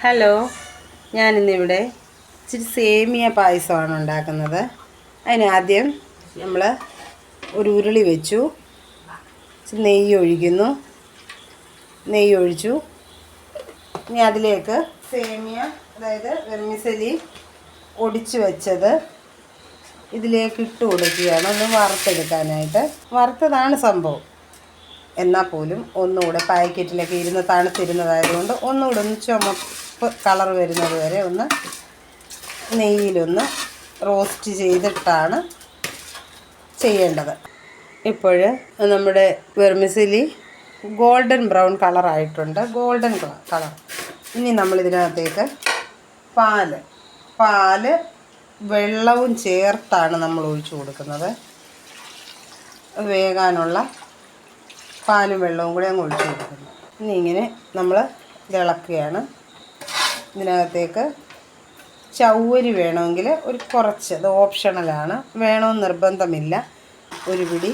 Hello ഞാനിന്നിവിടെ ഇച്ചിരി സേമിയ പായസമാണ് ഉണ്ടാക്കുന്നത്. അതിനാദ്യം നമ്മൾ ഒരു ഉരുളി വെച്ചു. നെയ്യ് ഒഴിക്കുന്നു. നെയ്യ് ഒഴിച്ചു. ഇനി അതിലേക്ക് സേമിയ അതായത് വെർമിസലി ഒടിച്ച് വെച്ചത് ഇതിലേക്ക് ഇട്ട് കൊടുക്കുകയാണ്. ഒന്ന് വറുത്തെടുക്കാനായിട്ട്. വറുത്തതാണ് സംഭവം. എന്നാൽ പോലും ഒന്നുകൂടെ പാക്കറ്റിലൊക്കെ ഇരുന്ന് തണുത്തിരുന്നതായതുകൊണ്ട് ഒന്നുകൂടെ ഒന്ന് ചുമപ്പ് കളർ വരുന്നത് വരെ ഒന്ന് നെയ്യിലൊന്ന് റോസ്റ്റ് ചെയ്തിട്ടാണ് ചെയ്യേണ്ടത്. ഇപ്പോൾ നമ്മുടെ വെർമിസിലി ഗോൾഡൻ ബ്രൗൺ കളറായിട്ടുണ്ട് ഗോൾഡൻ കളർ. ഇനി നമ്മളിതിനകത്തേക്ക് പാൽ പാൽ വെള്ളവും ചേർത്താണ് നമ്മൾ ഒഴിച്ചു കൊടുക്കുന്നത്. വേകാനുള്ള പാലും വെള്ളവും കൂടി അങ്ങ് ഒഴിച്ചു കൊടുക്കുന്നു. ഇനി ഇങ്ങനെ നമ്മൾ ഇളക്കുകയാണ്. ഇതിനകത്തേക്ക് ചൗവരി വേണമെങ്കിൽ ഒരു കുറച്ച് അത് ഓപ്ഷണലാണ്. വേണമെന്ന് നിർബന്ധമില്ല. ഒരു പിടി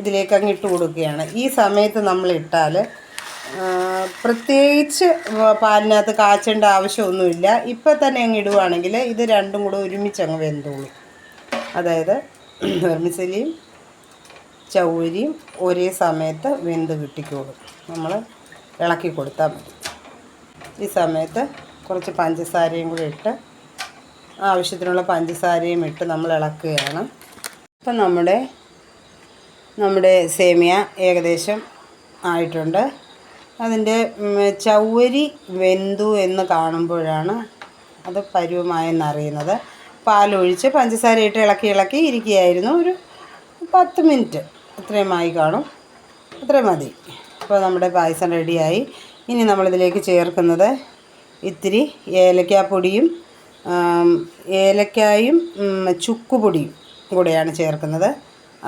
ഇതിലേക്ക് അങ്ങ് ഇട്ട് കൊടുക്കുകയാണ്. ഈ സമയത്ത് നമ്മൾ ഇട്ടാൽ പ്രത്യേകിച്ച് പാലിനകത്ത് കാച്ചേണ്ട ആവശ്യമൊന്നുമില്ല. ഇപ്പം തന്നെ അങ്ങ് ഇടുവാണെങ്കിൽ ഇത് രണ്ടും കൂടെ ഒരുമിച്ച് അങ്ങ് വെന്തോളൂ. അതായത് വെർമിസലിയും ചൗരിയും ഒരേ സമയത്ത് വെന്ത് കിട്ടിക്കോളും. നമ്മൾ ഇളക്കി കൊടുത്താൽ മതി. ഈ സമയത്ത് കുറച്ച് പഞ്ചസാരയും കൂടി ഇട്ട് ആവശ്യത്തിനുള്ള പഞ്ചസാരയും ഇട്ട് നമ്മൾ ഇളക്കുകയാണ്. അപ്പം നമ്മുടെ നമ്മുടെ സേമിയ ഏകദേശം ആയിട്ടുണ്ട്. അതിന്റെ ചൗവരി വെന്തു എന്ന് കാണുമ്പോഴാണ് അത് പരുവമായെന്നറിയുന്നത് പാലൊഴിച്ച് പഞ്ചസാര ഇട്ട് ഇളക്കി ഇളക്കി ഇരിക്കുകയായിരുന്നു. ഒരു പത്ത് മിനിറ്റ് അത്രയുമായി കാണും. അത്രയും മതി. അപ്പോൾ നമ്മുടെ പായസം റെഡിയായി. ഇനി നമ്മളിതിലേക്ക് ചേർക്കുന്നത് ഇത്തിരി ഏലക്കാപ്പൊടിയും ഏലക്കായും ചുക്കുപൊടിയും കൂടെയാണ് ചേർക്കുന്നത്.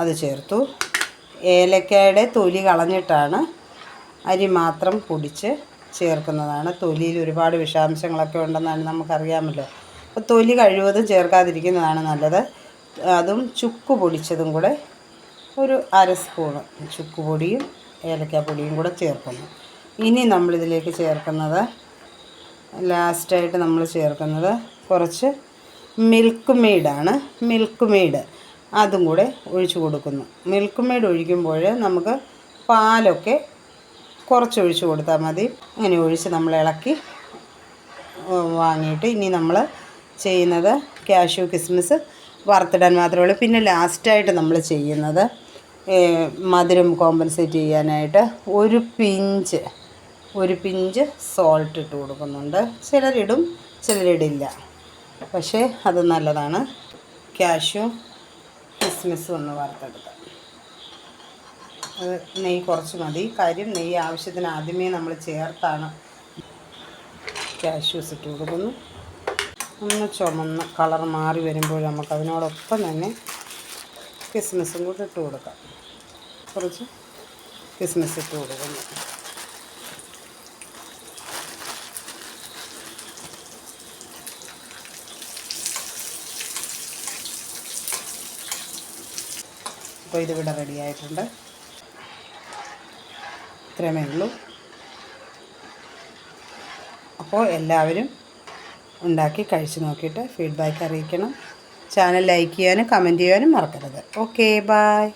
അത് ചേർത്തു. ഏലക്കായുടെ തൊലി കളഞ്ഞിട്ടാണ് അരി മാത്രം പൊടിച്ച് ചേർക്കുന്നതാണ്. തൊലിയിൽ ഒരുപാട് വിഷാംശങ്ങളൊക്കെ ഉണ്ടെന്നാണ് നമുക്കറിയാമല്ലോ. അപ്പോൾ തൊലി കഴിവതും ചേർക്കാതിരിക്കുന്നതാണ് നല്ലത്. അതും ചുക്ക് പൊടിച്ചതും കൂടെ ഒരു അര സ്പൂണ് ചുക്ക് പൊടിയും ഏലക്കാപ്പൊടിയും കൂടെ ചേർക്കുന്നു. ഇനി നമ്മളിതിലേക്ക് ചേർക്കുന്നത് ലാസ്റ്റായിട്ട് നമ്മൾ ചേർക്കുന്നത് കുറച്ച് മിൽക്ക് മെയ്ഡാണ് മിൽക്ക് മെയ്ഡ് അതും കൂടെ ഒഴിച്ചു കൊടുക്കുന്നു. മിൽക്ക് മെയ്ഡ് ഒഴിക്കുമ്പോൾ നമുക്ക് പാലൊക്കെ കുറച്ച് ഒഴിച്ചു കൊടുത്താൽ മതി. അങ്ങനെ ഒഴിച്ച് നമ്മൾ ഇളക്കി വാങ്ങിയിട്ട് ഇനി നമ്മൾ ചെയ്യുന്നത് കാഷ്യൂ കിസ്മിസ് വറുത്തിടാൻ മാത്രമേ ഉള്ളൂ. പിന്നെ ലാസ്റ്റായിട്ട് നമ്മൾ ചെയ്യുന്നത് മധുരം കോമ്പൻസേറ്റ് ചെയ്യാനായിട്ട് ഒരു പിഞ്ച് ഒരു പിഞ്ച് സോൾട്ട് ഇട്ട് കൊടുക്കുന്നുണ്ട്. ചിലരിടും ചിലരിടില്ല. പക്ഷേ അത് നല്ലതാണ്. കാഷ്യൂ കിസ്മിസും ഒന്ന് വറുത്തെടുക്കാം അത് നെയ്യ് കുറച്ച് മതി. കാര്യം നെയ്യ് ആവശ്യത്തിന് ആദ്യമേ നമ്മൾ ചേർത്താണ് ക്യാഷ്യൂസ് ഇട്ട് കൊടുക്കുന്നു. ഒന്ന് ചുമന്ന് കളർ മാറി വരുമ്പോൾ നമുക്ക് അതിനോടൊപ്പം തന്നെ കിസ്മിസും കൂടി ഇട്ട് കൊടുക്കാം. കുറച്ച് കിസ്മിസ് ഇട്ട് കൊടുക്കുന്നു. അപ്പോൾ ഇതിവിടെ റെഡി ആയിട്ടുണ്ട്. ഇത്രയുമേ ഉള്ളൂ. അപ്പോൾ എല്ലാവരും ഉണ്ടാക്കി കഴിച്ചു നോക്കിയിട്ട് ഫീഡ്ബാക്ക് അറിയിക്കണം. ചാനൽ ലൈക്ക് ചെയ്യാനും കമന്റ് ചെയ്യാനും മറക്കരുത്. Okay bye